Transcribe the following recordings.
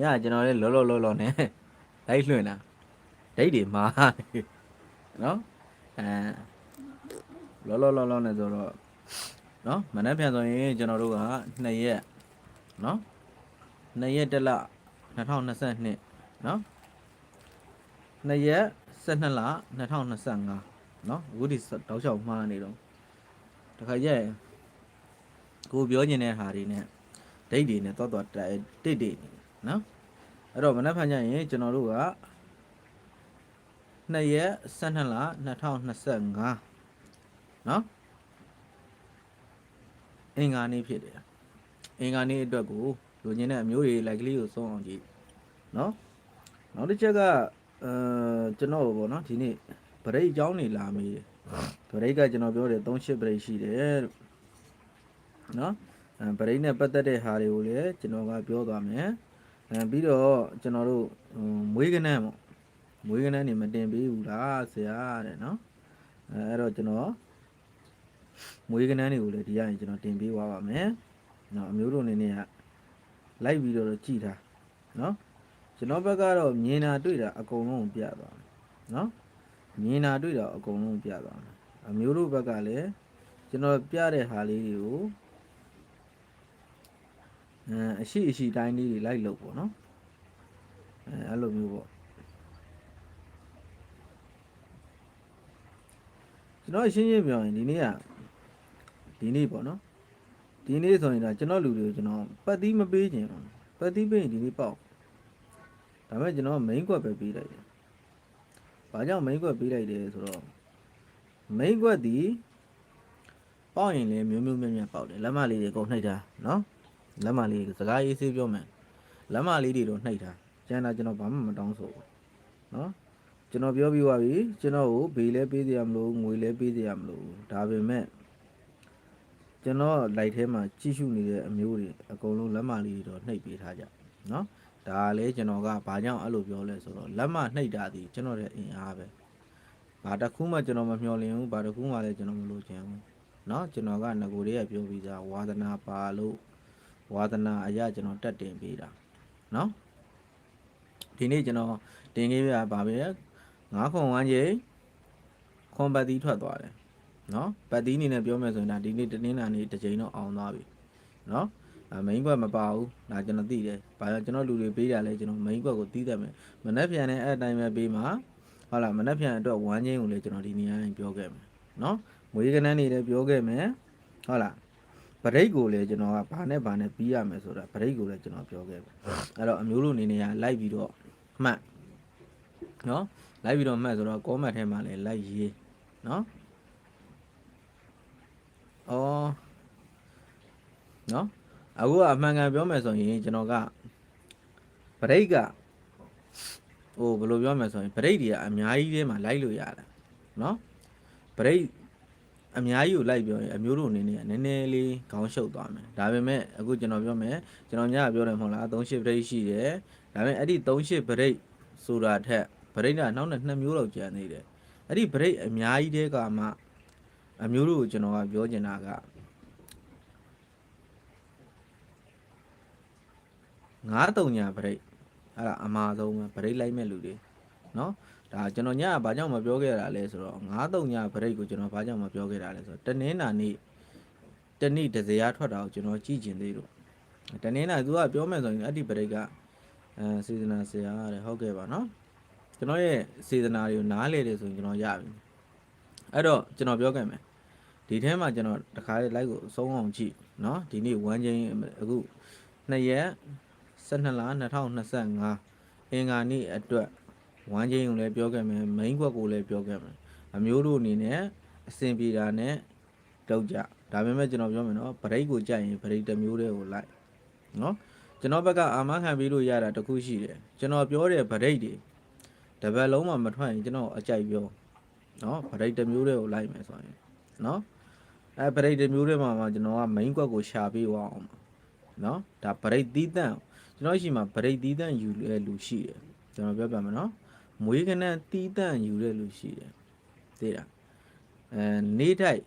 ညကျွန်တော်လည်းလောလောလောလောနဲ့လိုက်လွှင့်တာဒိတ်တွေမာနေနော်အဲလောလောလောလောနဲ့ဆိုတော့နော်မနေ့ပြန်ဆိုရင်ကျွန်တော်တို့က2ရက်နော်2ရက်တစ်လ2022နော်2ရက်12လ2025နော်အခုဒီတောက်လျှောက်မှားနေတော့တခါရက်ကိုပြောညင်တဲ့ဟာတွေနဲ့ဒိတ်တွေနဲ့တော့တော့တိတ်တိတ် နော်အဲ့တော့မနေ့ဖန်ကြရင်ကျွန်တော်တို့က2ရက်12လ2025နော်အင်္ဂါနေ့ဖြစ်တယ်အင်္ဂါနေ့အတွက်ကိုလူညင်တဲ့အမျိုးတွေလိုက်ကလေးကိုစုံအောင်ကြည့်နော်နောက်တစ်ချက်ကအဲကျွန်တော်ပေါ့နော်ဒီနေ့ဗရိတ်အကြောင်းနေလာမေးတယ်ဗရိတ်ကကျွန်တော်ပြောတယ်38ဗရိတ်ရှိတယ်လို့နော်အဲဗရိတ်နဲ့ပတ်သက်တဲ့ဟာတွေကိုလည်းကျွန်တော်ကပြောသွားမယ် အဲပြီးတော့ကျွန်တော်တို့ဟိုမွေးကနန်းပေါ့မွေးကနန်းနေမတင်ပေးဘူးလားဆရာတဲ့နော်အဲအဲ့တော့ကျွန်တော်မွေးကနန်းတွေကိုလည်းဒီရရင်ကျွန်တော်တင်ပေးသွားပါမယ်နော်အမျိုးတို့အနေနဲ့ကလိုက်ပြီးတော့ကြည်တာနော်ကျွန်တော်ဘက်ကတော့မြင်တာတွေ့တာအကုန်လုံးကိုပြသွားမယ်နော်မြင်တာတွေ့တာအကုန်လုံးပြသွားမယ်အမျိုးတို့ဘက်ကလည်းကျွန်တော်ပြတဲ့ဟာလေးတွေကို အဲအရှိအရှိတိုင်းလေးတွေလိုက်လို့ပေါ့နော်အဲအဲ့လိုမျိုးပေါ့ကျွန်တော်ရှင်းရှင်းပြောရင်ဒီနေ့ကဒီနေ့ပေါ့နော်ဒီနေ့ဆိုရင်တော့ကျွန်တော်လူတွေကိုကျွန်တော်ပတ်သီးမပေးခြင်းဘူးပတ်သီးပေးရင်ဒီနေ့ပေါက်ဒါပေမဲ့ကျွန်တော် main ကွက်ပဲပေးလိုက်တယ်။ဘာကြောင့် main ကွက်ပေးလိုက်တယ်ဆိုတော့ main ကွက်ဒီပေါက်ရင်လည်းမျိုးမျိုးမြတ်မြတ်ပေါက်တယ်လက်မလေးတွေကုန်နှိပ်တာနော် လက်မလေးစကားရေးစေးပြောမယ်လက်မလေးတွေတော့နှိပ်တာကျန်တာကျွန်တော်ဘာမှမတောင်းဆိုဘူးနော်ကျွန်တော်ပြောပြီးသွားပြီကျွန်တော်ကိုဘေးလဲပေးစရာမလိုငွေလဲပေးစရာမလိုဒါပေမဲ့ကျွန်တော်လိုက်ထဲမှာကြီးစုနေတဲ့အမျိုးတွေအကုန်လုံးလက်မလေးတွေတော့နှိပ်ပေးထားကြနော်ဒါလည်းကျွန်တော်ကဘာကြောင့်အဲ့လိုပြောလဲဆိုတော့လက်မနှိပ်တာဒီကျွန်တော်ရဲ့အင်အားပဲဘာတစ်ခုမှကျွန်တော်မမျှော်လင့်ဘူးဘာတစ်ခုမှလည်းကျွန်တော်မလိုချင်ဘူးเนาะကျွန်တော်ကငကိုတွေကပြောပြီးသားဝါသနာပါလို့ ဝါသနာအရာကျွန်တော်တက်တင်ပေးတာเนาะဒီနေ့ကျွန်တော်တင်ခဲ့ပြပါပဲငါးခွန်ဝမ်းကြီးခွန်ပတ်တီးထွက်သွားတယ်เนาะပတ်တီးအနေနဲ့ပြောမယ်ဆိုရင်ဒါဒီနေ့တနင်္လာနေ့တစ်ချိန်တော့အောင်သွားပြီเนาะအမိန်ကွက်မပါဘူးဒါကျွန်တော်သိတယ်ဘာလို့ကျွန်တော်လူတွေပေးတာလဲကျွန်တော်မိန်ကွက်ကိုတီးတတ်မယ်မနှက်ပြန်နဲ့အဲ့အတိုင်းပဲပေးမှာဟုတ်လားမနှက်ပြန်အတွက်ဝမ်းချင်းကိုလည်းကျွန်တော်ဒီနေရာရင်ပြောခဲ့မယ်เนาะမွေးကနန်းနေလည်းပြောခဲ့မယ်ဟုတ်လား ဗရိတ်ကိုလည်းကျွန်တော်ကဘာနဲ့ဘာနဲ့ပြီးရမယ်ဆိုတာဗရိတ်ကိုလည်းကျွန်တော်ပြောခဲ့မယ်အဲ့တော့အမျိုးလိုအနေနဲ့ကလိုက်ပြီးတော့မှတ်နော်လိုက်ပြီးတော့မှတ်ဆိုတော့ comment ထဲမှာလည်းလိုက်ရေးနော်အော်နော်အခုကအမှန်ကန်ပြောမယ်ဆိုရင်ကျွန်တော်ကဗရိတ်ကဟိုဘယ်လိုပြောမယ်ဆိုရင်ဗရိတ်တွေကအများကြီးထဲမှာလိုက်လို့ရတယ်နော်ဗရိတ် အများကြီးကိုလိုက်ပြောရင်အမျိုးတို့အနေနဲ့ကနည်းနည်းလေးခေါင်းရှုပ်သွားမယ်ဒါပေမဲ့အခုကျွန်တော်ပြောမယ်ကျွန်တော်ညကပြောတယ်မဟုတ်လား38ဗရိတ်ရှိတယ်ဒါပေမဲ့အဲ့ဒီ38ဗရိတ်ဆိုတာထက်ဗရိတ်ကနောက်နဲ့2မျိုးလောက်ကျန်နေတယ်အဲ့ဒီဗရိတ်အများကြီးတဲကမှအမျိုးတို့ကိုကျွန်တော်ကပြောချင်တာကငါးတုံညာဗရိတ်အဲ့ဒါအမှားဆုံးပဲဗရိတ်လိုက်မဲ့လူတွေနော် ဒါကျွန်တော်ညကဘာကြောင့်မပြောခဲ့တာလဲဆိုတော့ငါးတုံညာဗရိတ်ကိုကျွန်တော်ဘာကြောင့်မပြောခဲ့တာလဲဆိုတော့တနင်္လာနေ့တနေ့တစ်စရာထွက်တာကိုကျွန်တော်ကြည့်ကျင်သေးလို့တနင်္လာသူကပြောမယ်ဆိုရင်အဲ့ဒီဗရိတ်ကအဲစေတနာဆရာတဲ့ဟုတ်ကဲ့ပါနော်ကျွန်တော်ရဲ့စေတနာတွေကိုနားလေတယ်ဆိုရင်ကျွန်တော်ရပြီအဲ့တော့ကျွန်တော်ပြောခဲ့မယ်ဒီထဲမှာကျွန်တော်တခါလေး live ကိုအဆုံးအောင်ကြည့်နော်ဒီနေ့1ချိန်အခု2ရက်12လ2025အင်္ဂါနေ့အတွက် ဝမ်းချင်းကိုလည်းပြောခဲ့မယ်မိန်းခွက်ကိုလည်းပြောခဲ့မယ်အမျိုးတို့အနေနဲ့အဆင်ပြေတာနဲ့တောက်ကြဒါပေမဲ့ကျွန်တော်ပြောမယ်နော်ဗရိတ်ကိုကြိုက်ရင်ဗရိတ်တစ်မျိုးတည်းကိုလိုက်နော်ကျွန်တော်ဘက်ကအာမခံပေးလို့ရတာတခုရှိတယ်ကျွန်တော်ပြောတဲ့ဗရိတ်တွေတပတ်လုံးမှမထွက်ရင်ကျွန်တော်အကြိုက်ပြောနော်ဗရိတ်တစ်မျိုးတည်းကိုလိုက်မယ်ဆိုရင်နော်အဲဗရိတ်တစ်မျိုးတည်းမှာမှကျွန်တော်ကမိန်းခွက်ကိုရှာပေးသွားအောင်နော်ဒါဗရိတ်သီးတန့်ကျွန်တော်ရှိမှာဗရိတ်သီးတန့်ယူလဲလူရှိတယ်ကျွန်တော်ပြောပြမယ်နော် မွေးကနန်းတီးတန့်ယူတဲ့လူရှိတယ်သိတာအဲနေတိုက်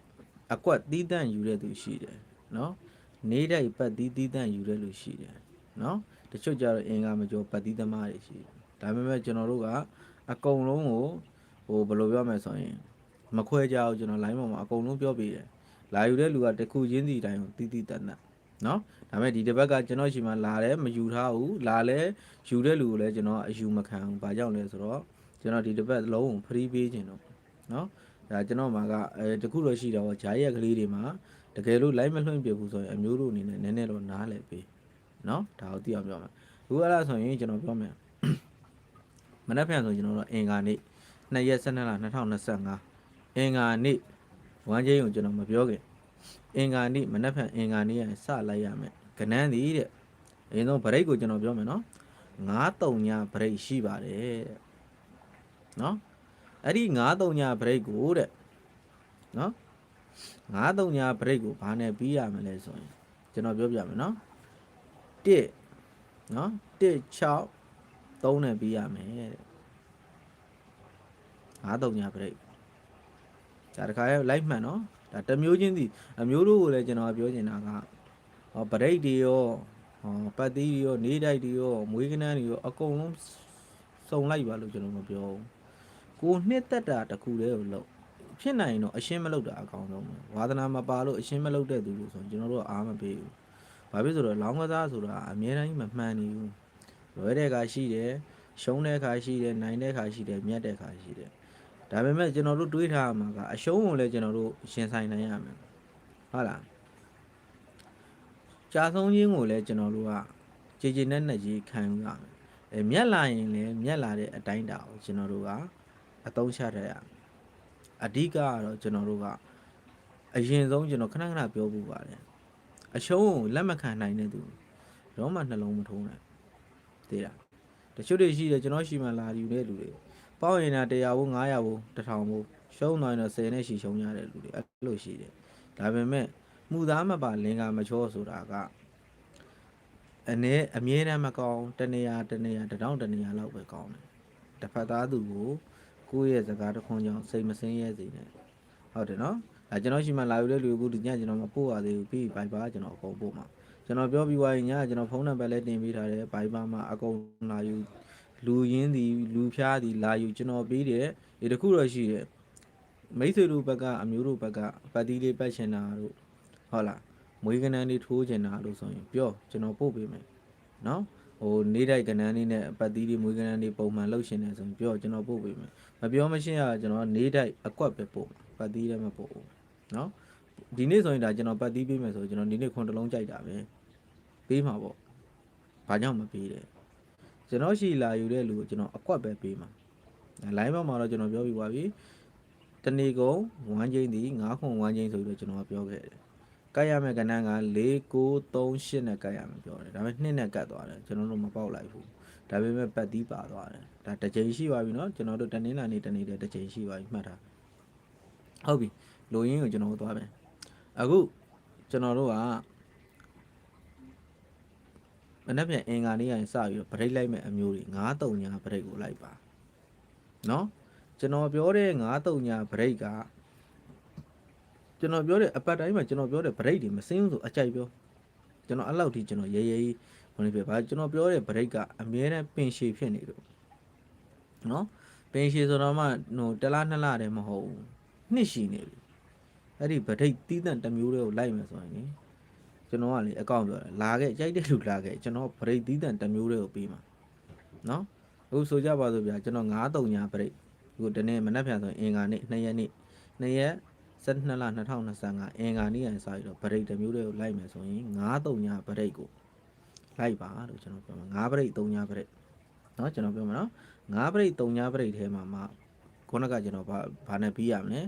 အကွက်တီးတန့်ယူတဲ့သူရှိတယ်နော်နေတိုက်ပတ်တီးတီးတန့်ယူတဲ့လူရှိတယ်နော်တချို့ကျတော့အင်္ဂါမကျော်ပတ်သီးသမားတွေရှိတယ်ဒါပေမဲ့ကျွန်တော်တို့ကအကုန်လုံးကိုဟိုဘယ်လိုပြောမလဲဆိုရင်မခွဲကြအောင်ကျွန်တော် line ပေါ်မှာအကုန်လုံးပြောပြတယ်လာယူတဲ့လူကတစ်ခုချင်းစီတိုင်းကိုတီးတီးတတ် တတ်နော်ဒါပေမဲ့ဒီတစ်ပတ်ကကျွန်တော်ရှိမှလာတယ်မယူထားဘူးလာလဲယူတဲ့လူကိုလည်းကျွန်တော်အယူမခံဘူးဘာကြောင့်လဲဆိုတော့ကျွန်တော်ဒီတစ်ပတ်လုံးကို free ပေးခြင်းတော့နော်ဒါကျွန်တော်မှာကအဲတခုတော့ရှိတော့ဂျားရက်ကလေးတွေမှာတကယ်လို့ line မလွှင့်ပြဘူးဆိုရင်အမျိုးတို့အနေနဲ့နည်းနည်းတော့နားလည်ပေးနော်ဒါကိုသိအောင်ပြောမယ်အခုအဲ့ဒါဆိုရင်ကျွန်တော်ပြောမယ်မနေ့ပြန်ဆိုကျွန်တော်တို့အင်္ဂါနေ့2ရက်12လ2025အင်္ဂါနေ့ဝမ်းချင်းကိုကျွန်တော်မပြောခင် အင်္ဂါနေ့မနေ့ပြန်အင်္ဂါနေ့ရစလိုက်ရမယ်ကနန်းသည်တဲ့အရင်ဆုံးဗရိတ်ကိုကျွန်တော်ပြောမယ်နော်9-3ညဗရိတ်ရှိပါတယ်တဲ့နော်အဲ့ဒီ9-3ညဗရိတ်ကိုတဲ့နော်9-3ညဗရိတ်ကိုဘာနဲ့ပြီးရမလဲဆိုရင်ကျွန်တော်ပြောပြမယ်နော်1နော်1 6 3နဲ့ပြီးရမယ်တဲ့9-3ညဗရိတ်ဒါတခါရဲ့ live မှန်နော် ဒါတစ်မျိုးချင်းစီအမျိုးတို့ကိုလည်းကျွန်တော်ပြောချင်တာကဟောဗရိတ်တွေရောဟောပတ်သီးတွေရောနေတိုက်တွေရောမွေးကနန်းတွေရောအကုန်လုံးစုံလိုက်ပါလို့ကျွန်တော်မပြောဘူးကိုနှစ်သက်တာတစ်ခုတည်းကိုလို့ဖြစ်နိုင်ရင်တော့အရှင်းမလုပ်တာအကောင်းဆုံးပဲဝါသနာမပါလို့အရှင်းမလုပ်တဲ့သူလို့ဆိုရင်ကျွန်တော်တို့ကအားမပေးဘူးဘာဖြစ်ဆိုတော့လောင်းကစားဆိုတာအများတိုင်းမမှန်နေဘူးလွဲတဲ့ခါရှိတယ်ရှုံးတဲ့ခါရှိတယ်နိုင်တဲ့ခါရှိတယ်မြတ်တဲ့ခါရှိတယ် ဒါပေမဲ့ကျွန်တော်တို့တွေးထားမှာကအရှုံးကိုလည်းကျွန်တော်တို့ရှင်ဆိုင်နိုင်ရမယ်ဟုတ်လားကြာဆုံးခြင်းကိုလည်းကျွန်တော်တို့ကကြည်ကြည်နဲ့နဲ့ကြီးခံယူရမယ်အဲမြက်လာရင်လည်းမြက်လာတဲ့အတိုင်းတာကိုကျွန်တော်တို့ကအသုံးချရရမယ်အဓိကကတော့ကျွန်တော်တို့ကအရင်ဆုံးကျွန်တော်ခဏခဏပြောဖို့ပါတယ်အရှုံးကိုလက်မခံနိုင်တဲ့သူတော့မှနှလုံးမထိုးနိုင်သိလားတချို့တွေရှိတယ်ကျွန်တော်ရှိမှလာယူတဲ့လူတွေ ပေါက်ရင်တာ100ဘို့900ဘို့1000ဘို့ရှုံးနိုင်တော့10နဲ့ရှိရှုံးရတဲ့လူတွေအဲ့လိုရှိတယ်ဒါပေမဲ့မှုသားမပါလင်္ကာမချောဆိုတာကအနည်းအမြဲတမ်းမကောင်းတနေရာတနေရာတတောင်းတနေရာလောက်ပဲကောင်းတယ်တစ်ဖက်သားသူကိုကိုယ့်ရဲ့စကားတစ်ခွန်းကြောင့်စိတ်မစင်းရဲစေနဲ့ဟုတ်တယ်နော်အဲကျွန်တော်ရှိမှလာယူတဲ့လူကိုဒီညကျွန်တော်မပို့ရသေးဘူးပြီးဘိုင်ပါကျွန်တော်အကုန်ပို့မှာကျွန်တော်ပြောပြီးွားရင်ညကျွန်တော်ဖုန်းနံပါတ်လည်းတင်ပေးထားတယ်ဘိုင်ပါမှာအကုန်လာယူ လူရင်းသည်လူဖျားသည်လာယူကျွန်တော်ပေးတယ်ဒီတစ်ခုတော့ရှိတယ်မိတ်ဆွေတို့ဘက်ကအမျိုးတို့ဘက်ကပတ်တီးလေးပတ်ချင်တာတို့ဟုတ်လားမွေးကနန်းလေးထိုးချင်တာလို့ဆိုရင်ပြောကျွန်တော်ပို့ပေးမယ်နော်ဟိုနေတိုက်ကနန်းလေးနဲ့ပတ်တီးလေးမွေးကနန်းလေးပုံမှန်လှုပ်ရှင်နေဆိုရင်ပြောကျွန်တော်ပို့ပေးမယ်မပြောမရှင်းရကျွန်တော်နေတိုက်အကွက်ပဲပို့ပတ်တီးလည်းမပို့ဘူးနော်ဒီနေ့ဆိုရင်ဒါကျွန်တော်ပတ်တီးပေးမယ်ဆိုကျွန်တော်ဒီနေ့ခွန်တစ်လုံးကြိုက်တာပဲပေးမှာပေါ့ဘာကြောင့်မပေးတယ် ကျွန်တော်ရှိလာယူတဲ့လူကိုကျွန်တော်အကွက်ပဲပေးမှာလိုင်းဘောက်မှာတော့ကျွန်တော်ပြောပြီးပါပြီတဏီကုံဝမ်းချင်းဒီ9ခွန်ဝမ်းချင်းဆိုပြီးတော့ကျွန်တော်ပြောခဲ့တယ်ကတ်ရမယ့်ကဏ္ဍက4 9 3 8နဲ့ကတ်ရမယ်ပြောတယ်ဒါပေမဲ့2နဲ့ကတ်သွားတယ်ကျွန်တော်တို့မပေါက်လိုက်ဘူးဒါပေမဲ့ပတ်တီးပါသွားတယ်ဒါတစ်ချိန်ရှိပါပြီเนาะကျွန်တော်တို့တနင်္လာနေ့တနေ့တည်းတစ်ချိန်ရှိပါပြီမှတ်ထားဟုတ်ပြီလိုရင်းကိုကျွန်တော်တို့သွားမယ်အခုကျွန်တော်တို့ကမ နေ့ပြန်အင်္ဂါနေ့ကစပြီးတော့ဗရိတ်လိုက်မဲ့အမျိုးတွေ9 3ညာဗရိတ်ကိုလိုက်ပါเนาะကျွန်တော်ပြောတဲ့9 3ညာဗရိတ်ကကျွန်တော်ပြောတဲ့အပတ်တိုင်းမှာကျွန်တော်ပြောတဲ့ဗရိတ်တွေမစင်းဘူးဆိုအကြိုက်ပြောကျွန်တော်အဲ့လောက်ထိကျွန်တော်ရဲရဲကြီးဟိုနေပြပါကျွန်တော်ပြောတဲ့ဗရိတ်ကအမြဲတမ်းပင်ရှည်ဖြစ်နေလို့နော်ပင်ရှည်ဆိုတော့မှဟိုတလားနှစ်လားတည်းမဟုတ်ဘူးနှစ်ရှည်နေပြီအဲ့ဒီဗရိတ်တီးတန့်တစ်မျိုးတည်းကိုလိုက်မယ်ဆိုရင် ကျွန်တော်ကလေအကောင့်ပြောတယ်လာခဲ့ရိုက်တဲ့လူလာခဲ့ကျွန်တော်ဗရိတ်သီးတန်တစ်မျိုးတည်းကိုပေးမှာနော်အခုဆိုကြပါစို့ဗျာကျွန်တော်9-3ညာဗရိတ်အခုဒီနေ့မနက်ဖြန်ဆိုရင်အင်္ဂါနေ့2ရက်နေ့2ရက်12လ2025အင်္ဂါနေ့ရန်စာရီတော့ဗရိတ်တစ်မျိုးတည်းကိုလိုက်မယ်ဆိုရင်9-3ညာဗရိတ်ကိုလိုက်ပါလို့ကျွန်တော်ပြောမှာ9ဗရိတ်3ညာဗရိတ်နော်ကျွန်တော်ပြောမှာနော်9ဗရိတ်3ညာဗရိတ်ထဲမှာမှခုနကကျွန်တော်ဘာဘာနဲ့ပြီးရမလဲ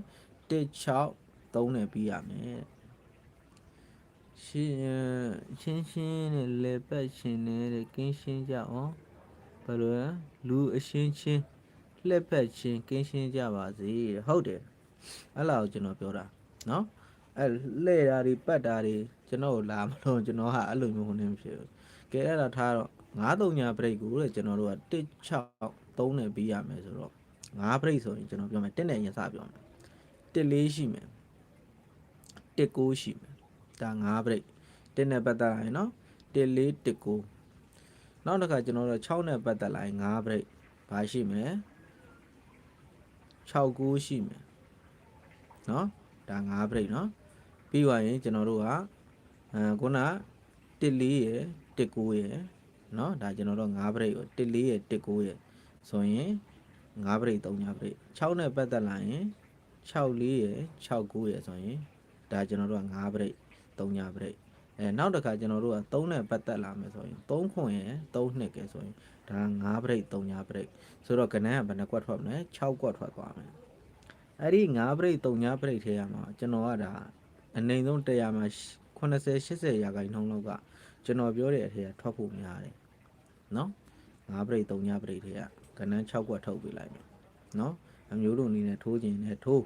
1 6 3နဲ့ပြီးရမယ် ရှင်းချင်းချင်းနဲ့လေပတ်ရှင်နဲ့ကင်းရှင်းကြအောင်ဘယ်လိုလဲလူအရှင်းချင်းလက်ဖက်ချင်းကင်းရှင်းကြပါစေဟုတ်တယ်အဲ့လောက်ကျွန်တော်ပြောတာနော်အဲ့လဲ့တာတွေပတ်တာတွေကျွန်တော်လာမလို့ကျွန်တော်ဟာအဲ့လိုမျိုးနေမဖြစ်ဘူးကဲအဲ့ဒါထားတော့9 3ညာ break ကိုတဲ့ကျွန်တော်တို့က1 6 3နဲ့ပြီးရမယ်ဆိုတော့9 break ဆိုရင်ကျွန်တော်ပြောမယ်1နဲ့ရင်စပြောမယ်1 4ရှိမယ်1 9ရှိမယ် ဒါ9 break 1နဲ့ပတ်သက်ရင်နော်1 4 1 9နောက်တစ်ခါကျွန်တော်တို့6နဲ့ပတ်သက်လာရင်9 break ဘာရှိမလဲ6 9ရှိမယ်နော်ဒါ9 break နော်ပြီးသွားရင်ကျွန်တော်တို့ကအဲခုန1 4ရယ်1 9ရယ်နော်ဒါကျွန်တော်တို့9 break ကို1 4ရယ်1 9ရယ်ဆိုရင်9 break 3ည break 6နဲ့ပတ်သက်လာရင်6 4ရယ်6 9ရယ်ဆိုရင်ဒါကျွန်တော်တို့က9 break 3ည break အဲနောက်တစ်ခါကျွန်တော်တို့က3နဲ့ပတ်သက်လာမယ်ဆိုရင်3ခွန်ရယ်3နှစ်ကဲဆိုရင်ဒါ9 break 3ည break ဆိုတော့ကနန်းကဘယ်နှကွက်ထွက်မလဲ6ကွက်ထွက်သွားမယ်အဲ့ဒီ9 break 3ည break ထဲရမှာကျွန်တော်ကဒါအနိုင်ဆုံး100မှာ80 80ရာခိုင်နှုန်းလောက်ကကျွန်တော်ပြောတဲ့အထက်ကထွက်ဖို့များတယ်နော်9 break 3ည break ထဲကကနန်း6ကွက်ထုတ်ပေးလိုက်မယ်နော်အမျိုးတို့အနေနဲ့ထိုးခြင်းနဲ့ထိုး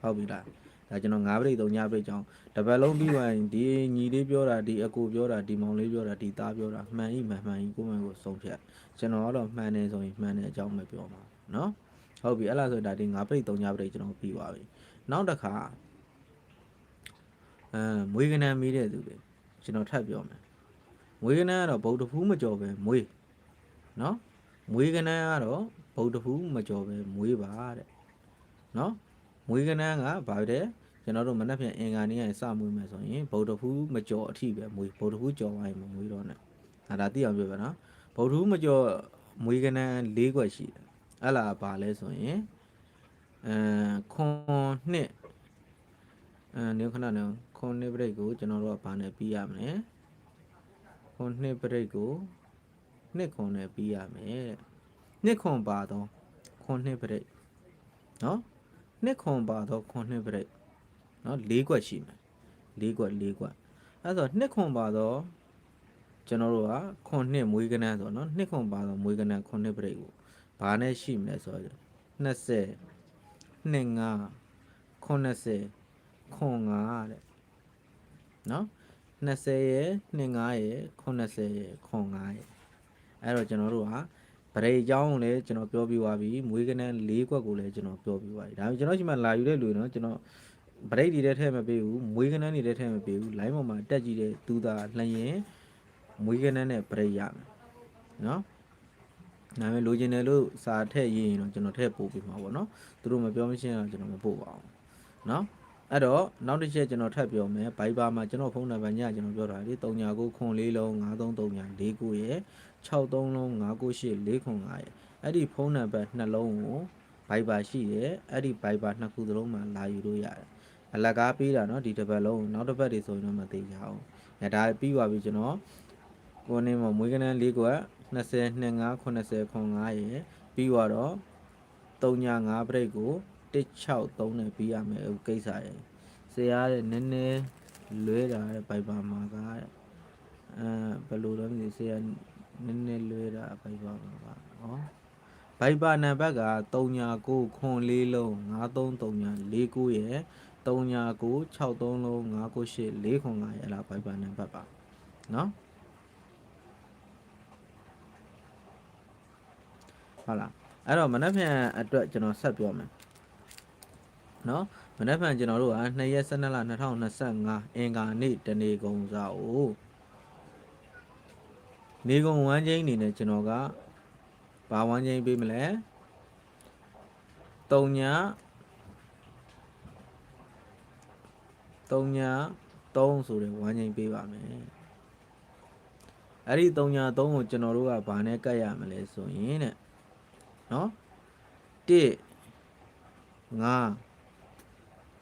ဟုတ်ပြီလား ဒါကျွန်တော်ငါးပြိတ်သုံးညပြိတ်ကြောင်းတပတ်လုံးပြီးဝင်ဒီညီလေးပြောတာဒီအကိုပြောတာဒီမောင်လေးပြောတာဒီသားပြောတာမှန်ဤမှန်မှန်ဤကိုမှန်ကိုဆုံးဖြတ်ကျွန်တော်ကတော့မှန်တယ်ဆိုရင်မှန်တယ်အကြောင်းပဲပြောမှာနော်ဟုတ်ပြီအဲ့လားဆိုဒါဒီငါးပြိတ်သုံးညပြိတ်ကျွန်တော်ပြီးပါပြီနောက်တစ်ခါအဲမွေးကနန်းမီးတဲ့သူတွေကျွန်တော်ထပ်ပြောမယ်မွေးကနန်းကတော့ဗုဒ္ဓဖူးမကြော်ပဲမွေးနော်မွေးကနန်းကတော့ဗုဒ္ဓဖူးမကြော်ပဲမွေးပါတဲ့နော် မွေးကနန်းကဘာတဲ့ကျွန်တော်တို့မနက်ဖြန်အင်္ဂါနေ့ကစမွေးမယ်ဆိုရင်ဗုဒ္ဓဖူးမကြော်အထိပဲမွေးဗုဒ္ဓဖူးကြော်သွားရင်မမွေးတော့နဲ့ဒါဒါသိအောင်ပြောပါနော်ဗုဒ္ဓဖူးမကြော်မွေးကနန်း၄ခွက်ရှိတယ်အဲ့လားဘာလဲဆိုရင်အဲခွန်နှစ်အဲနေခဏနေခွန်နှစ်ပရိတ်ကိုကျွန်တော်တို့ကဘာနဲ့ပြီးရမလဲခွန်နှစ်ပရိတ်ကိုနှစ်ခွန်နဲ့ပြီးရမယ်တဲ့နှစ်ခွန်ပါတော့ခွန်နှစ်ပရိတ်နော် နှစ်ခွန်ပါတော့ခွန်နှစ်ပရိတ်နော်၄ခွက်ရှိမယ်၄ခွက်၄ခွက်အဲ့ဆိုနှစ်ခွန်ပါတော့ကျွန်တော်တို့ကခွန်နှစ်မွေးကနန်းဆိုတော့နော်နှစ်ခွန်ပါတော့မွေးကနန်းခွန်နှစ်ပရိတ်ကိုဘာနဲ့ရှိမလဲဆိုတော့20နှစ်ငါ90ခွန်5တဲ့နော်20ရဲ့နှစ်5ရဲ့90ရဲ့ခွန်5ရဲ့အဲ့တော့ကျွန်တော်တို့ကဗ ရိတ်အကြောင်းကိုလည်းကျွန်တော်ပြောပြသွားပြီမွေးကနန်း၄ခွက်ကိုလည်းကျွန်တော်ပြောပြသွားပြီဒါပေမဲ့ကျွန်တော်ရှိမှလာယူတဲ့လူနော်ကျွန်တော်ဗရိတ်တွေထဲမပေးဘူးမွေးကနန်းတွေထဲမပေးဘူး line ပေါ်မှာတက်ကြည့်တဲ့သူသာလှရင်မွေးကနန်းနဲ့ဗရိတ်ရမယ်နော်နာမည်လိုချင်တယ်လို့စာထည့်ရေးရင်တော့ကျွန်တော်ထည့်ပို့ပေးမှာပေါ့နော်သူတို့မပြောမရှင်းတော့ကျွန်တော်မပို့ပါဘူးနော်အဲ့တော့နောက်တစ်ချက်ကျွန်တော်ထပ်ပြောမယ် Viber မှာကျွန်တော်ဖုန်းနံပါတ်ညကျွန်တော်ပြောတာလေ39ခွန်4လုံး5339 49ရဲ့ 63လုံး998 405ရဲ့အဲ့ဒီဖုန်းနံပါတ်နှလုံးကို Viber ရှိတယ်အဲ့ဒီ Viber နှစ်ခုသလုံးမှာလာယူလို့ရတယ်အလကားပေးတာเนาะဒီတစ်ပတ်လုံးနောက်တစ်ပတ်တွေဆိုရင်တော့မသိကြအောင်အဲဒါပြီးပါပြီကျွန်တော်ကိုနေမှာမွေးကနန်း၄ကွက်20 25 80 95ရဲ့ပြီးတော့35 break ကို163နဲ့ပြီးရမယ်ဟိုကိစ္စရဲ့ဆရာတဲ့နည်းနည်းလွဲတာတဲ့ Viber မှာကအဲဘယ်လိုလဲမသိဆရာ နည်းနည်းလွဲတာဘိုက်ပါပါပါနော်ဘိုက်ပါနံပါတ်က39ခွန်4လုံး9339 49ရယ်39 63လုံး998 4ခွန်9ရယ်အဲ့ဒါဘိုက်ပါနံပါတ်ပါနော်ဟုတ်လားအဲ့တော့မနက်ဖြန်အတွက်ကျွန်တော်ဆက်ပြောမယ်နော်မနက်ဖြန်ကျွန်တော်တို့က2ရက်12လ2025အင်္ဂါနေ့တနေ့ကုန်စားအိုး နေကုန်ဝမ်းချင်းအနေနဲ့ကျွန်တော်ကဘာဝမ်းချင်းပေးမလဲ3ည3ည3ဆိုတဲ့ဝမ်းချင်းပေးပါမယ်အဲ့ဒီ3ည3ကိုကျွန်တော်တို့ကဘာနဲ့ကတ်ရမလဲဆိုရင်တဲ့နော်1 5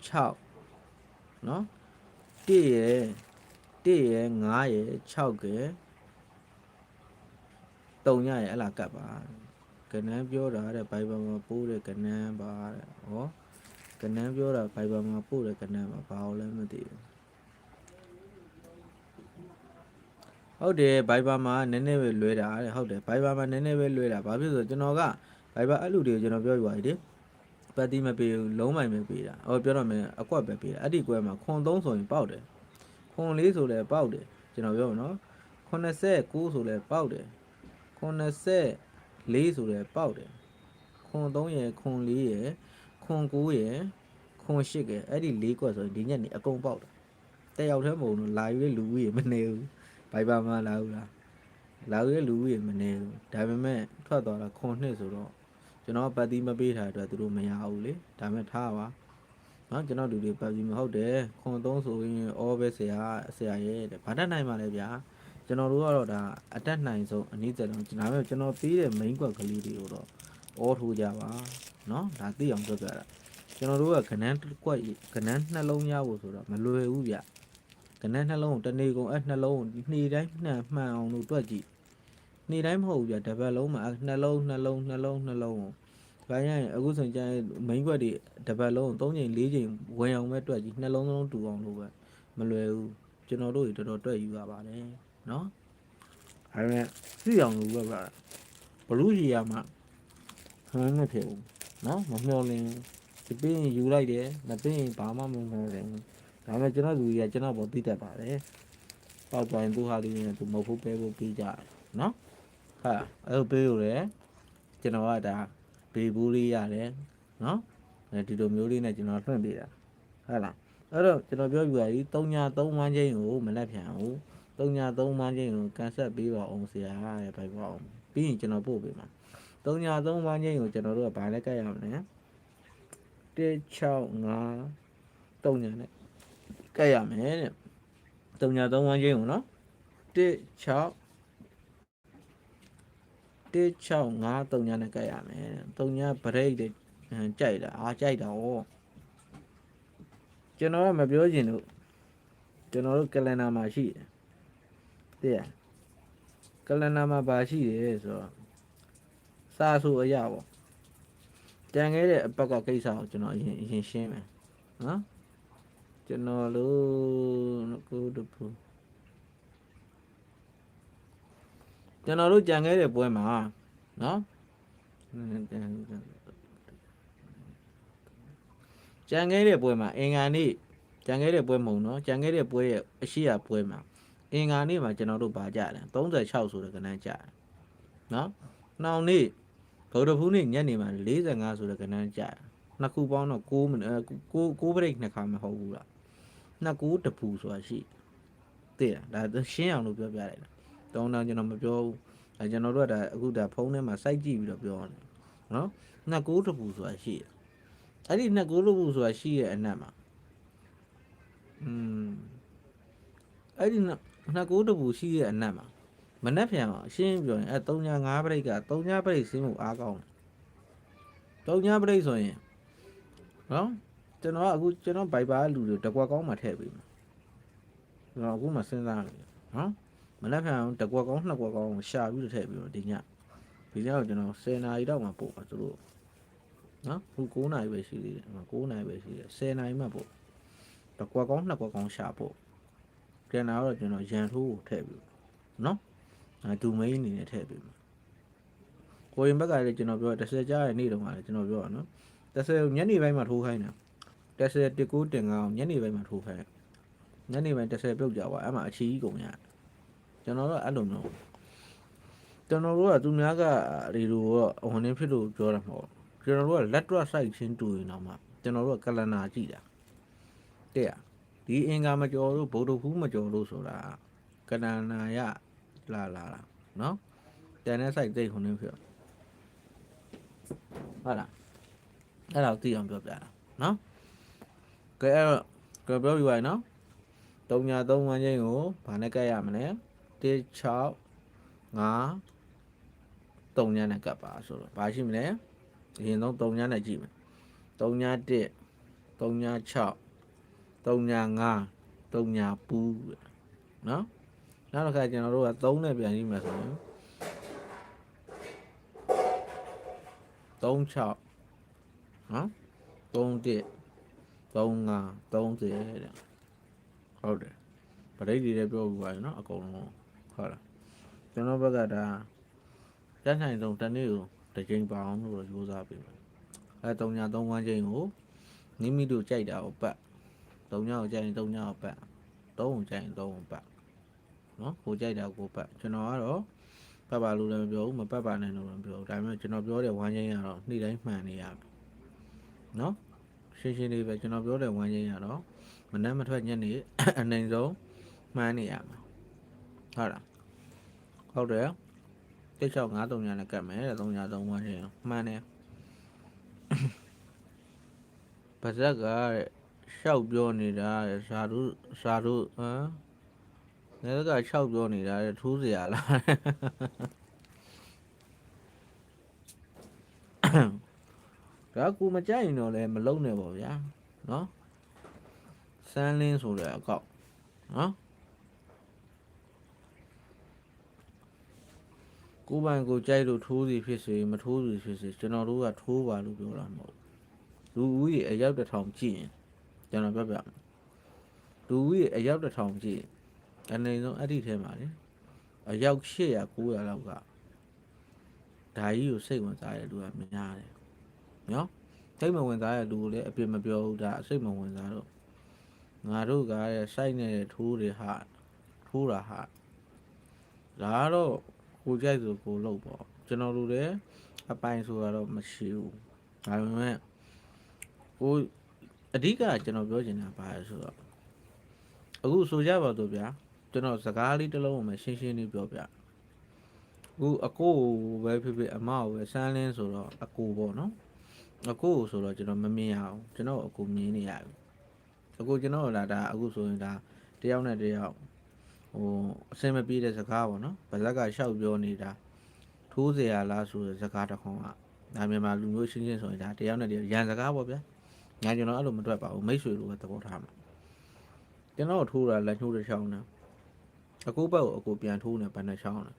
6နော်1ရယ်1ရယ်5ရယ်6ရယ် 3ရယ်အဲ့လာကတ်ပါကနန်းပြောတာတဲ့ဘိုင်ဘယ်မှာပို့တဲ့ကနန်းပါတဲ့ဟောကနန်းပြောတာဘိုင်ဘယ်မှာပို့တဲ့ကနန်းပါဘာလို့လဲမသိဘူးဟုတ်တယ်ဘိုင်ဘာမှာနည်းနည်းပဲလွဲတာတဲ့ဟုတ်တယ်ဘိုင်ဘာမှာနည်းနည်းပဲလွဲတာဘာဖြစ်လို့ကျွန်တော်ကဘိုင်ဘာအဲ့လူတွေကိုကျွန်တော်ပြောပြပါပြီပတ်တိမပေးဘူးလုံးမိုင်ပဲပေးတာဟောပြောတော့မယ်အကွက်ပဲပေးတာအဲ့ဒီကွဲမှာခွန်3ဆိုရင်ပေါက်တယ်ခွန်4ဆိုလဲပေါက်တယ်ကျွန်တော်ပြောမှာနော်89ဆိုလဲပေါက်တယ် 94ဆိုလဲပေါက်တယ်ခွန်3ရယ်ခွန်4ရယ်ခွန်9ရယ်ခွန်8ရယ်အဲ့ဒီ၄ကွက်ဆိုရင်ဒီညက်နေအကုန်ပေါက်တယ်တက်ရောက်ထဲမဟုတ်ဘူးလာယူတဲ့လူကြီးမနေဘူးဘိုင်ဘာမှလာဘူးလားလာရဲလူကြီးမနေဘူးဒါပေမဲ့ထွက်သွားတာခွန်နှစ်ဆိုတော့ကျွန်တော်ပတ်တီးမပေးထားတဲ့အတွက်သူတို့မရဘူးလေဒါပေမဲ့ထားပါနော်ကျွန်တော်လူတွေပတ်ပြီးမဟုတ်တယ်ခွန်သုံးဆိုရင်အော်ပဲဆရာဆရာရဲ့တဲ့ဘာတတ်နိုင်ပါလဲဗျာ ကျွန်တော်တို့ကတော့ဒါအတက်နိုင်ဆုံးအနည်းဆုံးဒါပေမဲ့ကျွန်တော်ပေးတဲ့ main ကွက်ကလေးတွေကိုတော့အော်ထိုးကြပါနော်ဒါသိအောင်ပြောပြတာကျွန်တော်တို့ကကနန်းကွက်ကနန်းနှလုံးရဖို့ဆိုတော့မလွယ်ဘူးဗျကနန်းနှလုံးကိုတနေ့ကုန်အဲ့နှလုံးကိုနှီးတိုင်းနှံမှန်အောင်လို့တွက်ကြည့်နေတိုင်းမဟုတ်ဘူးဗျတစ်ပတ်လုံးမှာအဲ့နှလုံးနှလုံးနှလုံးနှလုံးကိုဘာရရင်အခုဆိုရင်ကျန်မိန်းကွက်တွေတစ်ပတ်လုံး3ချိန်4ချိန်ဝင်အောင်ပဲတွက်ကြည့်နှလုံးလုံးတူအောင်လို့ပဲမလွယ်ဘူးကျွန်တော်တို့တွေတော်တော်တွက်ယူရပါတယ် နော်အဲ့ဒါသိအောင်လို့ပဲဗျဘလူးကြီးရမှာဟမ်းမဖြစ်ဘူးနော်မမျောလင်းဒီပင်းယူလိုက်တယ်မပင်းဘာမှမမျောတယ်ဒါပေမဲ့ကျွန်တော်လူကြီးကကျွန်တော်ပေါ်သိတတ်ပါတယ်ပေါက်သွားရင်သူဟာလေးနဲ့သူမဟုတ်ဘူးပဲဖို့ပြီးကြတယ်နော်ဟာအဲ့လိုပေးလို့လေကျွန်တော်ကဒါဘေဘူးလေးရတယ်နော်အဲဒီလိုမျိုးလေးနဲ့ကျွန်တော်လွှင့်ပေးတာဟုတ်လားအဲ့တော့ကျွန်တော်ပြောပြပါပြီ3ည3ဝမ်းချင်းကိုမလက်ဖြန်ဘူး 3ည3ဝမ်းချင်းကိုကန်ဆက်ပေးပါအောင်ဆရာရဲ့ဘိုက်ပါအောင်ပြီးရင်ကျွန်တော်ပို့ပေးမှာ3ည3ဝမ်းချင်းကိုကျွန်တော်တို့ကဘာလဲကြိုက်ရမလဲ165 3ညနဲ့ကြိုက်ရမယ်တဲ့3ည3ဝမ်းချင်းကိုနော်16 1653ညနဲ့ကတ်ရမယ်3ညဘရိတ်တွေကြိုက်တာအားကြိုက်တာဩကျွန်တော်ကမပြောချင်လို့ကျွန်တော်တို့ကလန်နာမှာရှိတယ် သိရကလန်နာမှာပါရှိတယ်ဆိုတော့စာဆိုအရာပေါ့တန်ခဲ့တဲ့အပတ်ကကိစ္စကိုကျွန်တော်အရင်အရင်ရှင်းမယ်နော်ကျွန်တော်လို့ကိုတပူကျွန်တော်တို့ကြံခဲ့တဲ့ပွဲမှာနော်ကြံခဲ့တဲ့ပွဲမှာအင်္ဂါနေ့ကြံခဲ့တဲ့ပွဲမဟုတ်နော်ကြံခဲ့တဲ့ပွဲရဲ့အရှိရပွဲမှာ အင်္ဂါနေ့မှာကျွန်တော်တို့ပါကြတယ်36ဆိုတဲ့ကဏ္ဍကြတယ်နော်နှောင်နေ့ဗုဒ္ဓဖူးနေ့ညနေမှာ45ဆိုတဲ့ကဏ္ဍကြတယ်နှစ်ခုပေါင်းတော့6မိနစ်6 6ဘရိတ်နှစ်ခါမဟုတ်ဘူးလားနှစ်ကူတပူဆိုတာရှိသိလားဒါရှင်းအောင်လို့ပြောပြလိုက်တာတောင်းတောင်းကျွန်တော်မပြောဘူးအဲကျွန်တော်တို့ကဒါအခုဒါဖုန်းထဲမှာစိုက်ကြည့်ပြီးတော့ပြောရတယ်နော်နှစ်ကူတပူဆိုတာရှိတယ်အဲ့ဒီနှစ်ကူတပူဆိုတာရှိရဲ့အနက်မှာอืมအဲ့ဒီ နှစ်ကူတပူရှိရဲ့အနက်မှာမနှက်ပြန်အောင်အရှင်းပြောရင်အဲ3ည5ပြိတ်က3ညပြိတ်ဆင်းမှုအားကောင်းတယ်3ညပြိတ်ဆိုရင်နော်ကျွန်တော်ကအခုကျွန်တော်ဘိုက်ပါလူတွေတကွက်ကောင်းမှထည့်ပေးမယ်ကျွန်တော်အခုမှစဉ်းစားနေတယ်နော်မနက်ဖြန်တကွက်ကောင်းနှစ်ကွက်ကောင်းကိုရှာပြီးတော့ထည့်ပြီးတော့ဒီညဒီညတော့ကျွန်တော်10နာရီတော့မှပို့ပါသူတို့နော်ခု9နာရီပဲရှိသေးတယ်9နာရီပဲရှိသေးတယ်10နာရီမှပို့တကွက်ကောင်းနှစ်ကွက်ကောင်းရှာပို့ ကျန်တာတော့ကျွန်တော်ရန်ထိုးကိုထည့်ပြီးနော်အဲဒူမိန်အနေနဲ့ထည့်ပြီးကိုရင်ဘက်ကလည်းကျွန်တော်ပြော10ကြားရဲ့နေ့တုန်းကလည်းကျွန်တော်ပြောရနော်10ညနေပိုင်းမှာထိုးခိုင်းတာ10တကူတင်ကောင်းညနေပိုင်းမှာထိုးခိုင်းညနေပိုင်း10ပြုတ်ကြပါအဲ့မှာအချီကြီးကုန်ရတယ်ကျွန်တော်တို့အဲ့လိုမျိုးကျွန်တော်တို့ကသူများကဒီလိုတော့ဟိုနေဖြစ်လို့ပြောတာမဟုတ်ကျွန်တော်တို့ကလက်တွက်ဆိုင်ချင်းတူရင်တော့မှကျွန်တော်တို့ကကလနာကြည့်တာတဲ့ ဒီအင်္ဂါမကျော်လို့ဗုဒ္ဓဖူးမကျော်လို့ဆိုတာကလနာရလာလာလာနော်တန်တဲ့ဆိုင်သိဟိုနေဖြစ်ဟုတ်လားအဲ့ဒါကိုသိအောင်ပြောပြတာနော်ကဲအဲ့တော့ကပြောပြပါရနော်3ညာ3ဝန်းချင်းကိုဘာနဲ့ကတ်ရမလဲ1 6 5 3ညနဲ့ကပ်ပါဆိုတော့ဘာရှိမလဲအရင်ဆုံး3ညနဲ့ကြည့်မယ်3ည1 3ည6 3ည5 3ညပူးနော်နောက်တစ်ခါကျွန်တော်တို့က3နဲ့ပြန်ကြည့်မယ်ဆိုရင်3 6နော်3 1 3 5 30တဲ့ဟုတ်တယ်ပရိတ်တွေလည်းပြောပြပါရနော်အကုန်လုံးဟုတ်လားကျွန်တော်ဘက်ကဒါတက်နိုင်ဆုံးတစ်နေ့ကိုတစ်ချိန်ပါအောင်လို့ရိုးစားပေးမယ်အဲ3ည3ဝန်းချိန်ကိုမိမိတို့ကြိုက်တာကိုပတ် 3ညကိုကြိုက်ရင်3ညကိုပတ်3ကိုကြိုက်ရင်3ကိုပတ်နော်ကိုကြိုက်တာကိုပတ်ကျွန်တော်ကတော့ပတ်ပါလို့လည်းမပြောဘူးမပတ်ပါနဲ့လို့လည်းမပြောဘူးဒါပေမဲ့ကျွန်တော်ပြောတဲ့ဝမ်းချင်းကတော့နေ့တိုင်းမှန်နေရမယ်နော်ရှင်းရှင်းလေးပဲကျွန်တော်ပြောတဲ့ဝမ်းချင်းကတော့မနှမ်းမထွက်ညက်နေအနိုင်ဆုံးမှန်းနေရမှာဟုတ်လားဟဟုတ်တယ်တိတ်ချောက်9 3ညာနဲ့ကတ်မယ်တဲ့3ညာ3ဝန်းရှင်မှန်တယ်ပါဇက်ကတဲ့ ရှောက်ပြောနေတာတဲ့ဇာတို့ဇာတို့ဟမ်ငါကရှောက်ပြောနေတာတဲ့ထိုးเสียလားဒါကူမကြိုက်ရင်တော့လည်းမလုံးနဲ့ပေါ့ဗျာနော်စမ်းလင်းဆိုတဲ့အကောက်နော်ကိုယ်ပိုင်ကိုကြိုက်လို့ထိုးစီဖြစ်စေမထိုးစီဖြစ်စေကျွန်တော်တို့ကထိုးပါလို့ပြောတာမဟုတ်ဘူးလူဦးရေအယောက်တစ်ထောင်ကြည့်ရင် ကျွန်တော်ပြောပြမယ်လူဦးရေအယောက်တစ်ထောင်ကြည့်ရင်အနေဆုံးအဲ့ဒီထဲမှာလေအယောက်800 900လောက်ကဒါကြီးကိုစိတ်ဝင်စားတဲ့လူကများတယ်နော်စိတ်မဝင်စားတဲ့လူကိုလည်းအပြစ်မပြောဘူးဒါစိတ်မဝင်စားတော့ငါတို့ကတဲ့စိုက်နေတဲ့ထိုးတွေဟာထိုးတာဟာဒါကတော့ကိုကြိုက်ဆိုကိုလုပ်ပေါ့ကျွန်တော်တို့လည်းအပိုင်ဆိုတော့မရှိဘူးဒါပေမဲ့ကို အဓိကကျွန်တော်ပြောချင်တာပါလဲဆိုတော့အခုဆိုကြပါတော့ဗျာကျွန်တော်စကားလေးတစ်လုံးကိုမှရှင်းရှင်းလေးပြောပြအခုအကိုကိုပဲဖြစ်ဖြစ်အမကိုပဲစမ်းလင်းဆိုတော့အကိုပေါ့နော်အကိုကိုဆိုတော့ကျွန်တော်မမြင်ရအောင်ကျွန်တော်အကိုမြင်နေရပြီအကိုကျွန်တော်လာဒါအခုဆိုရင်ဒါတယောက်နဲ့တယောက်ဟိုအစင်မပြေတဲ့စကားပေါ့နော်ဗဇက်ကရှောက်ပြောနေတာထိုးเสียရလားဆိုတဲ့စကားတစ်ခုံကဒါမြန်မာလူမျိုးရှင်းရှင်းဆိုရင်ဒါတယောက်နဲ့တယောက်ရန်စကားပေါ့ဗျာ ညာကျွန်တော်အဲ့လိုမတွက်ပါဘူးမိတ်ဆွေလိုပဲသဘောထားမှာကျွန်တော်ထိုးတာလက်ညှိုးတစ်ချောင်းနဲ့အကိုဘက်ကိုအကိုပြန်ထိုးနေဘယ်နှချောင်းလဲ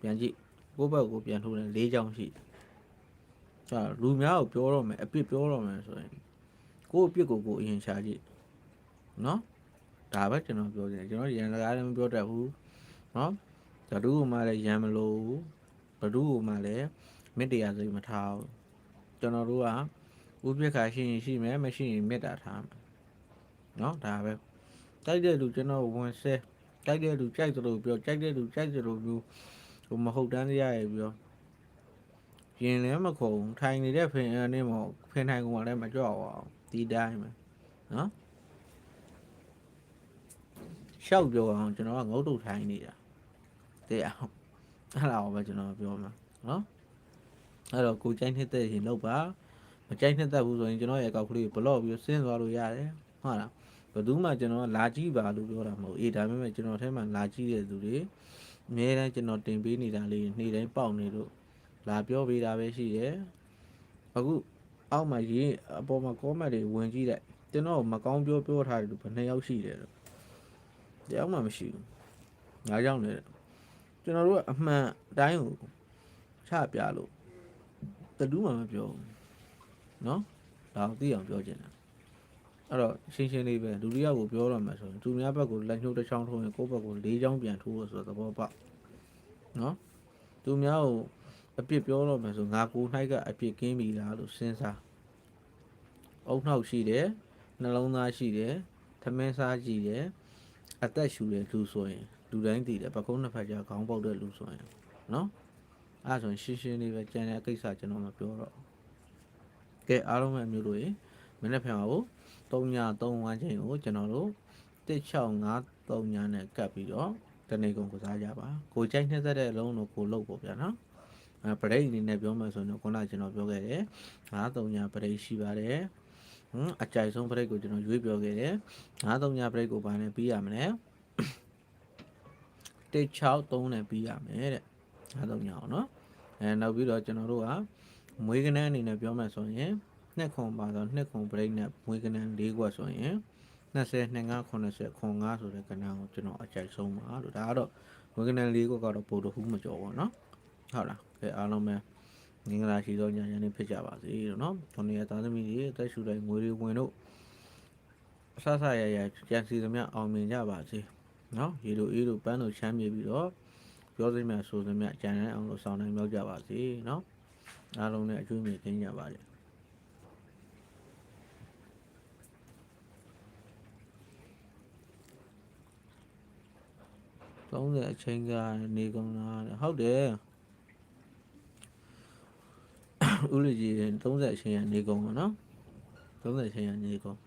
ပြန်ကြည့်အကိုဘက်ကိုပြန်ထိုးနေ၄ချောင်းရှိတယ်ဒါလူများကိုပြောတော့မယ်အပြစ်ပြောတော့မယ်ဆိုရင်ကိုယ့်အပြစ်ကိုကိုယ်အရင်ရှာကြည့်နော်ဒါပဲကျွန်တော်ပြောချင်တယ်ကျွန်တော်ရန်စကားလည်းမပြောတတ်ဘူးနော်ဘဒုကမှလည်းရန်မလို့ဘူးဘဒုကမှလည်းမေတ္တရားစိတ်မထားဘူးကျွန်တော်တို့က ဥပိ္ပခါရှိရင်ရှိမယ်မရှိရင်မေတ္တာထားမယ်နော်ဒါပဲတိုက်တဲ့လူကျွန်တော်ဝင်ဆဲတိုက်တဲ့လူကြိုက်သလိုပြောကြိုက်တဲ့လူကြိုက်သလိုပြောဟိုမဟုတ်တန်းရရဲ့ပြောရင်လည်းမခုံထိုင်နေတဲ့ဖင်အနေမဟုတ်ဖင်ထိုင်ကောင်လည်းမကြောက်အောင်ဒီတိုင်းပဲနော်ရှောက်ပြောအောင်ကျွန်တော်ကငုတ်တုတ်ထိုင်နေတာတဲ့အောင်အဲ့ဒါကိုပဲကျွန်တော်ပြောမှာနော်အဲ့တော့ကိုကြိုက်နေတဲ့ရင်လောက်ပါ မကြိုက်နေတဲ့ဘူးဆိုရင်ကျွန်တော်ရဲ့အကောက်ကလေးဘလော့ပြီးစဉ်းသွားလို့ရတယ်ဟုတ်လားဘယ်သူမှကျွန်တော်လာကြည့်ပါလို့ပြောတာမဟုတ်အေးဒါပေမဲ့ကျွန်တော်ထဲမှာလာကြည့်တဲ့သူတွေအများတန်းကျွန်တော်တင်ပေးနေတာလေးနေ့တိုင်းပေါက်နေလို့လာပြောပေးတာပဲရှိတယ်အခုအောက်မှာရေးအပေါ်မှာ comment တွေဝင်ကြည့်လိုက်ကျွန်တော်မကောင်းပြောပြောထားတယ်လို့ဘယ်နှစ်ယောက်ရှိတယ်လို့တယောက်မှမရှိဘူးငါကြောင့်လေကျွန်တော်တို့ကအမှန်အတိုင်းကိုချပြလို့တတူးမှမပြောဘူး နော်ဒါသိအောင်ပြောချင်တာအဲ့တော့ရှင်းရှင်းလေးပဲဒုတိယကိုပြောရမှာဆိုရင်သူများဘက်ကိုလက်ညှိုးတစ်ချောင်းထိုးရင်ကိုယ့်ဘက်ကိုလေးချောင်းပြန်ထိုးလို့ဆိုတော့သဘောပေါက်နော်သူများကိုအပြစ်ပြောတော့မယ်ဆိုငါကိုနှိုက်ကအပြစ်ကင်းပြီလားလို့စဉ်းစားအုံနှောက်ရှိတယ်နှလုံးသားရှိတယ်သမင်းစားကြည့်တယ်အသက်ရှူတဲ့လူဆိုရင်လူတိုင်းသိတယ်ပကုံးနှစ်ဖက်ကြားခေါင်းပေါက်တဲ့လူဆိုရင်နော်အဲ့ဒါဆိုရင်ရှင်းရှင်းလေးပဲကြံတဲ့ကိစ္စကျွန်တော်မပြောတော့ ကဲအားလုံးပဲမျိုးလို့ရေမနေ့ဖက်အောင်3ည3ဝန်းချိန်ကိုကျွန်တော်တို့1653ညနဲ့ကပ်ပြီးတော့တနေ့ကုန်ကစားကြပါကိုကြိုက်နှက်သက်တဲ့အလုံးတို့ကိုလုတ်ပေါ့ဗျာနော်အဲပရိတ်အနေနဲ့ပြောမှဆိုရင်တော့ခုနကကျွန်တော်ပြောခဲ့တယ်53ညပရိတ်ရှိပါတယ်ဟမ်အကြိုက်ဆုံးပရိတ်ကိုကျွန်တော်ရွေးပြောခဲ့တယ်53ညပရိတ်ကိုဘာနဲ့ပြီးရမလဲ163နဲ့ပြီးရမယ်တဲ့53ညအောင်နော်အဲနောက်ပြီးတော့ကျွန်တော်တို့က မွေးကနန်းအနေနဲ့ပြောမှဆိုရင်နှစ်ခွန်ပါတော့နှစ်ခွန် break နဲ့မွေးကနန်း၄ခွက်ဆိုရင်20 25 80ခွန်5ဆိုတဲ့ကဏ္ဍကိုကျွန်တော်အကြိုက်ဆုံးပါလို့ဒါကတော့မွေးကနန်း၄ခွက်ကတော့ပို့တော့ဟူးမကြော်ပါเนาะဟုတ်လားကဲအားလုံးပဲငင်္ဂလာရှိသောညညနေဖြစ်ကြပါစေလို့เนาะကျွန်တော်ရဲ့သားသမီးတွေအသက်ရှူတိုင်းငွေတွေဝင်တို့အဆဆရရကြံစီသမျှအောင်မြင်ကြပါစေเนาะရေတို့အေးတို့ပန်းတို့ချမ်းမြေပြီးတော့ပြောစမြဆိုစမြကြံနိုင်အောင်လို့ဆောင်နိုင်မြောက်ကြပါစေเนาะ အားလုံးနဲ့အကျိုးမြင့်သိကြပါစေ30အချိန်ကနေကုန်လားဟုတ်တယ်ဦးလူကြီး30အချိန်ကနေကုန်ပါနော်30အချိန်ကနေကုန်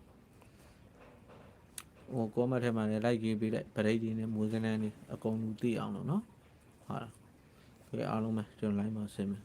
ဟိုကောမထဲမှာလည်းလိုက်ကြည့်ပေးလိုက်ဗရိတ်ဒီနဲ့မွေးကနန်းနေအကုန်လူသိအောင်လို့နော်ဟာလားကဲအားလုံးပဲကျွန်တော် line မှာဆင်းမယ်